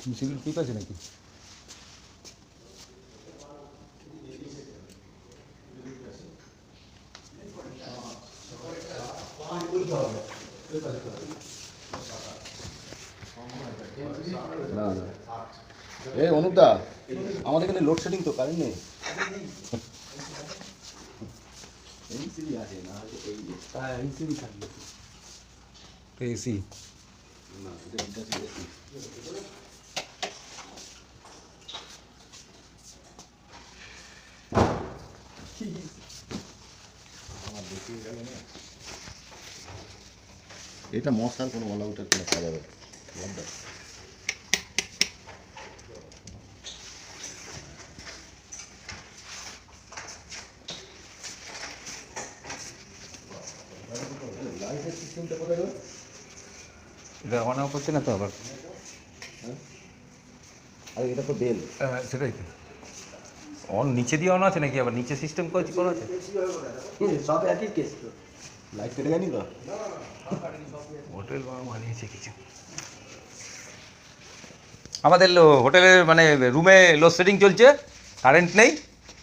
মিউজিকের ক্লিপ আছে নাকি না না। এই অনুপদা আমাদের এখানে লোডশেডিং তো কারেন্ট নেই। এসি এটা মশার কোনো অল আউটের কোনো কাজ হবে না। লাইটের সিস্টেমটা কোথায় গেল এটা অন অফ হচ্ছে না তো আবার? আর এটা তো বেল। হ্যাঁ, সেটাই তো। অন নিচে দিয়ে অন আছে নাকি আবার? নিচে সিস্টেম করেছি করা আছে? সব একই কেস তো। লাইট কেটে গেনি তো হোটেল বানিয়েছে কিছু। আমাদের লো- হোটেলের মানে রুমে লোডশেডিং চলছে কারেন্ট নেই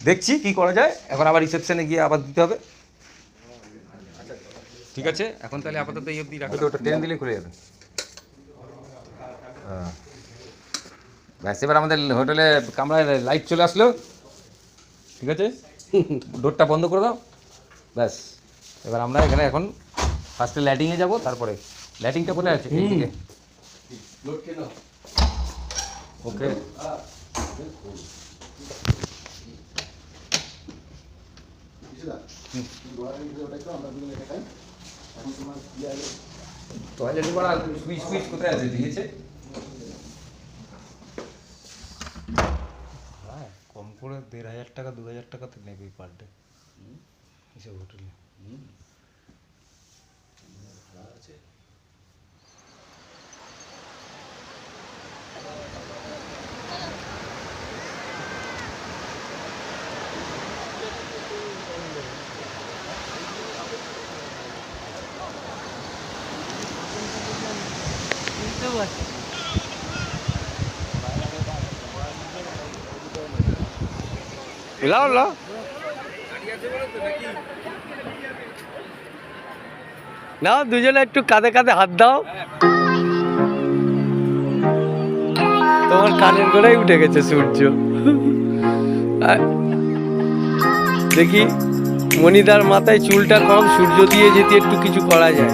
দেখছি কি করা যায় এখন আবার রিসেপশনে গিয়ে আবার দিতে হবে। ঠিক আছে এখন তাহলে আপাতত এই অবধি রাখো ওটা ট্রেন দিলে খুলে যাবে। হ্যাঁ। ব্যাস এবার আমাদের হোটেলে কামরায় লাইট চলে আসলো। ঠিক আছে? ডোরটা বন্ধ করে দাও। ব্যাস। এবার আমরা এখানে এখন ফার্স্টে ল্যাটিংয়ে যাব তারপরে ল্যাটিংটা কোথায় আছে? এইদিকে। ওকে টয়লেটে করা সুইচ সুইচ কোথায় আছে? দিয়েছে হ্যাঁ কম করে দেড় হাজার টাকা দু হাজার টাকা তো নেবে পার ডে এসব হোটেলে? rồi Lâu lâu. নাও, দুজনে একটু কাঁধে কাঁধে হাত দাও। তোমার কানের গোড়ায় উঠে গেছে সূর্য। দেখি, মণিদার মাথায় চুলটা কম, সূর্য দিয়ে যেতে একটু কিছু করা যায়।